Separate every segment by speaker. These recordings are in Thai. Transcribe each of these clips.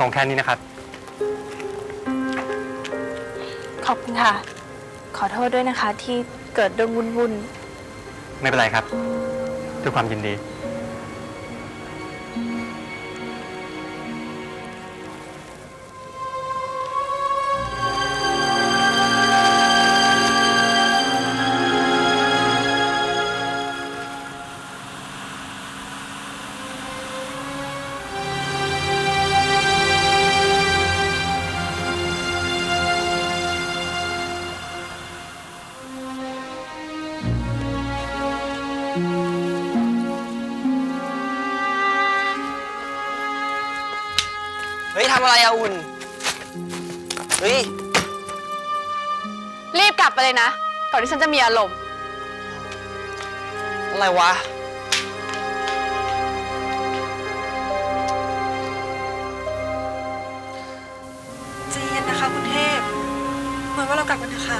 Speaker 1: ส่งแค่นี้นะครับ
Speaker 2: ขอบคุณค่ะ ขอโทษด้วยนะคะที่เกิดเรื่องวุ่น
Speaker 1: ไม่เป็นไรครับ ด้วยความยินดี
Speaker 3: อะไรอะอุ่น เฮ้ย
Speaker 2: ๆรีบกลับไปเลยนะ ก่อนที่ฉันจะมีอารมณ์
Speaker 3: อะไรวะ
Speaker 4: ใจเย็นนะคะคุณเทพเหมือนว่าเรากลับกันเถอะค่ะ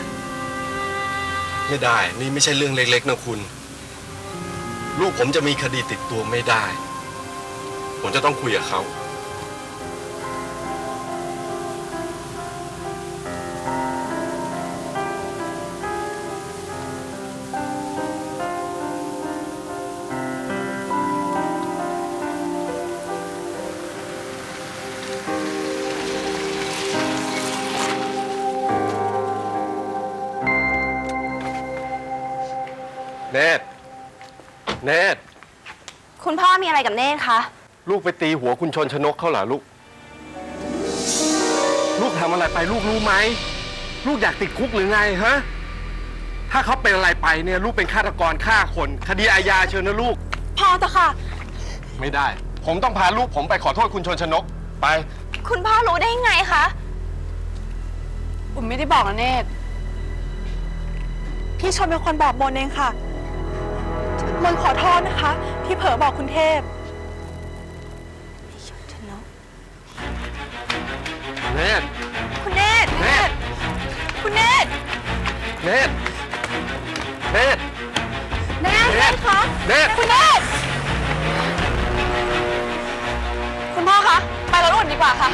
Speaker 5: ไม่ได้ นี่ไม่ใช่เรื่องเล็กๆนะคุณ ลูกผมจะมีคดีติดตัวไม่ได้ ผมจะต้องคุยกับเขา เนต
Speaker 2: คุณพ่อมีอะไรกับเนธคะ
Speaker 5: ลูกไปตีหัวคุณชนชนกเขาเหรอลูก ลูกทำอะไรไปลูกรู้ไหม ลูกอยากติดคุกหรือไงฮะ ถ้าเขาเป็นอะไรไปเนี่ยลูกเป็นฆาตกรฆ่าคน คดีอาญาเชิญนะลูก
Speaker 4: พอเถอะค่ะ
Speaker 5: ไม่ได้ ผมต้องพาลูกผมไปขอโทษคุณชนชนก ไป
Speaker 2: คุณพ่อรู้ได้ยังไงคะ
Speaker 4: อุ่นไม่ได้บอกนะเนตรพี่ชนเป็นคนบอกมนเองค่ะ มนขอโทษนะคะ ที่เผลอบอกคุณเทพ
Speaker 5: เนต
Speaker 4: คุณเนตร
Speaker 5: เนต
Speaker 4: คุณเนตร
Speaker 5: เนตเนต
Speaker 4: เนตร
Speaker 5: เนต
Speaker 4: คะ
Speaker 5: เนต
Speaker 4: คุณเนตร
Speaker 2: คุณพ่อคะ ไปรถอุ่นดีกว่าค่ะ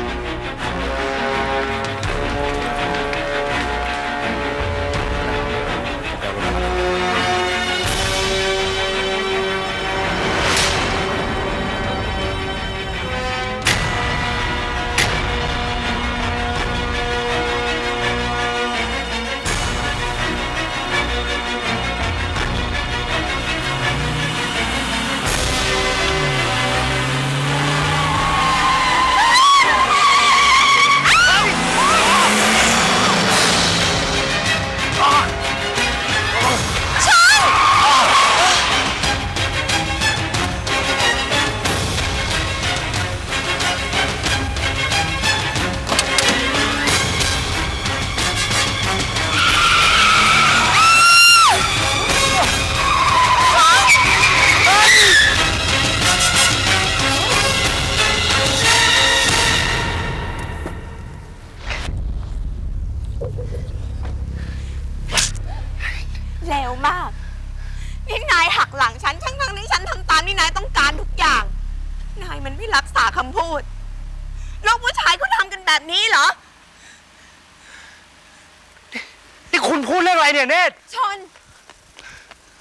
Speaker 4: คุ
Speaker 1: ณพูดเรื่องอะไรเนี่ยเนต
Speaker 4: ชน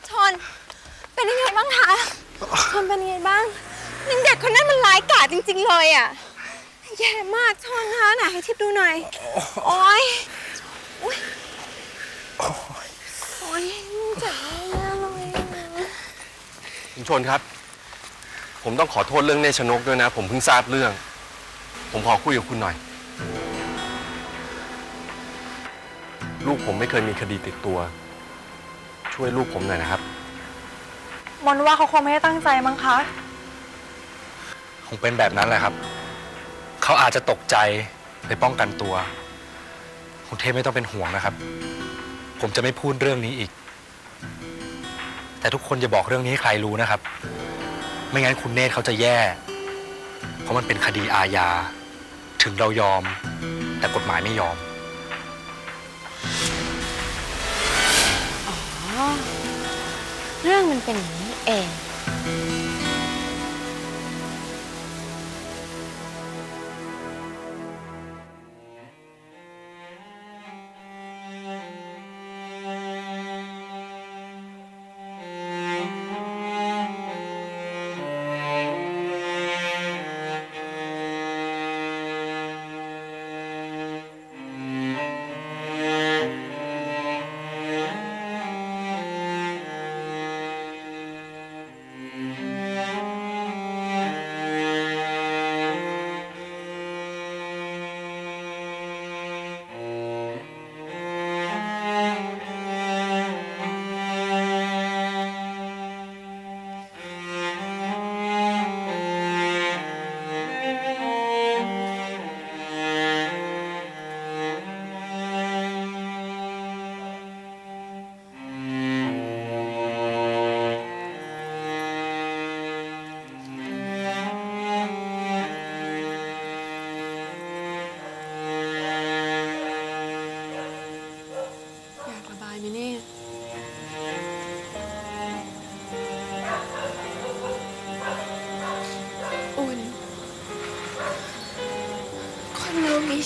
Speaker 4: ชน เป็นยังไงบ้างคะ ชนเป็นยังไงบ้างนังเด็กคนนั้นมันร้ายกาจจริง ๆ เลยอะ แย่มากชนคะไหนให้ทิพย์ดูหน่อย โอ๊ยโอ๊ยโอ๊ยเจ็บมากเลยอะ
Speaker 5: คุณชนครับ ผมต้องขอโทษเรื่องเนชนกด้วยนะ ผมเพิ่งทราบเรื่อง ผมขอคุยกับคุณหน่อย ลูกผมไม่เคยมีคดีติดตัว ช่วยลูกผมหน่อยนะครับ
Speaker 4: มนว่าเขาคงไม่ได้ตั้งใจมั้งคะ
Speaker 6: คงเป็นแบบนั้นแหละครับ เขาอาจจะตกใจเลยป้องกันตัว คุณเทพไม่ต้องเป็นห่วงนะครับ ผมจะไม่พูดเรื่องนี้อีก แต่ทุกคนอย่าบอกเรื่องนี้ให้ใครรู้นะครับ ไม่งั้นคุณเนธเขาจะแย่ เพราะมันเป็นคดีอาญา ถึงเรายอม แต่กฎหมายไม่ยอม
Speaker 2: เรื่องมันเป็นอย่างนี้เอง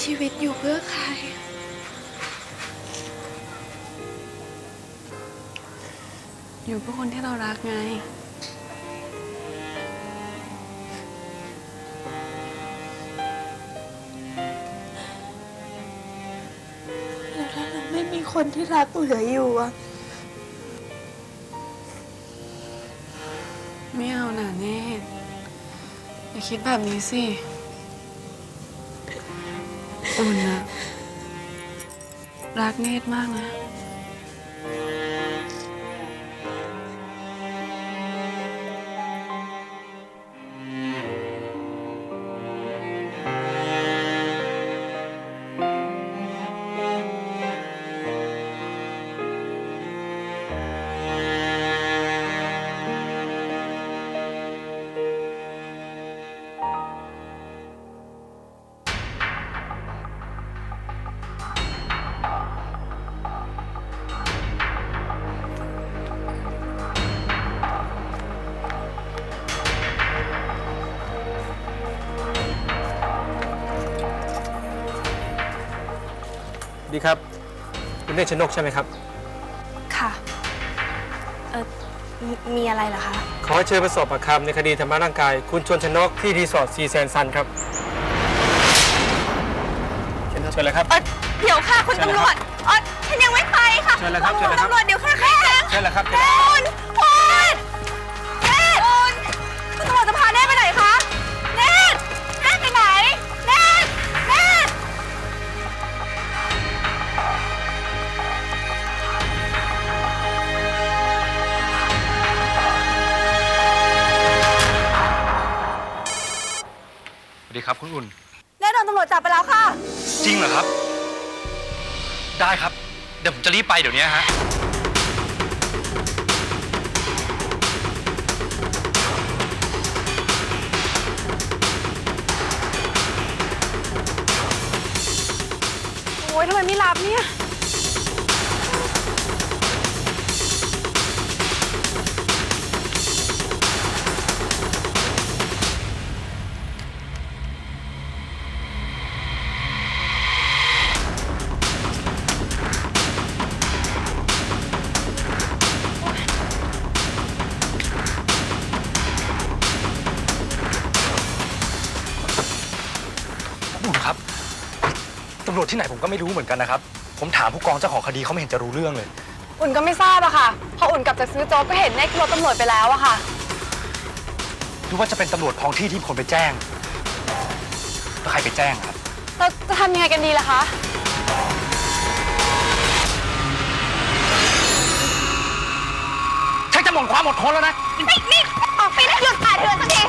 Speaker 2: ชีวิตอยู่เพื่อใคร อยู่เพื่อคนที่เรารักไง แล้วถ้าเราไม่มีคนที่รักเหลืออยู่อะไม่เอาหน่าเนตอย่าคิดแบบนี้สิ อุ่นอะรักเนตรมากนะ
Speaker 7: ครับคุณเนตรชนกใช่ไหมครับ
Speaker 2: ค่ะ เออมมีอะไรเหรอคะ
Speaker 7: ขอให้เชิญมาสอบปากคำในคดีทำร้ายร่างกาย คุณชวนชนกที่รีสอร์ทซีแซนซันครับเชิญเชิญเลยครับ
Speaker 4: เออเดี๋ยวค่ะคุณตำรวจ เออฉันยังไม่ไปค่ะ
Speaker 7: เชิญเลยครับเชิญเลยครับ
Speaker 4: ตำรวจเดี๋ยวค่ะแค่
Speaker 7: เชิญเลยครับ
Speaker 4: คุณคุณ
Speaker 6: อุ่น
Speaker 4: เนตโดนตำรวจจับไปแล้วค่ะ
Speaker 6: จริงเหรอครับ ได้ครับ เดี๋ยวผมจะรีบไปเดี๋ยวนี้ฮะ
Speaker 2: โอ้ยทำไมไม่รับเนี่ยำ
Speaker 6: รวจที่ไหนผมก็ไม่รู้เหมือนกันนะครับ ผมถามผู้กองเจ้าของคดีเขาไม่เห็นจะรู้เรื่องเลย
Speaker 2: อุ่นก็ไม่ทราบอะค่ะ พออุ่นกลับจากซื้อโจ๊กก็เห็นเนตรขึ้นรถตำรวจไปแล้วอะค่ะ
Speaker 6: หรือว่าจะเป็นตำรวจท้องที่ที่คนไปแจ้งแล้วใครไปแจ้งครับ
Speaker 2: เราจะทำยังไงกันดีล่ะคะ
Speaker 6: ชักจะหมดความอดทนแล้วนะ
Speaker 4: นี่นี่ออกไปนะหยุดป่าเถื่อนสักที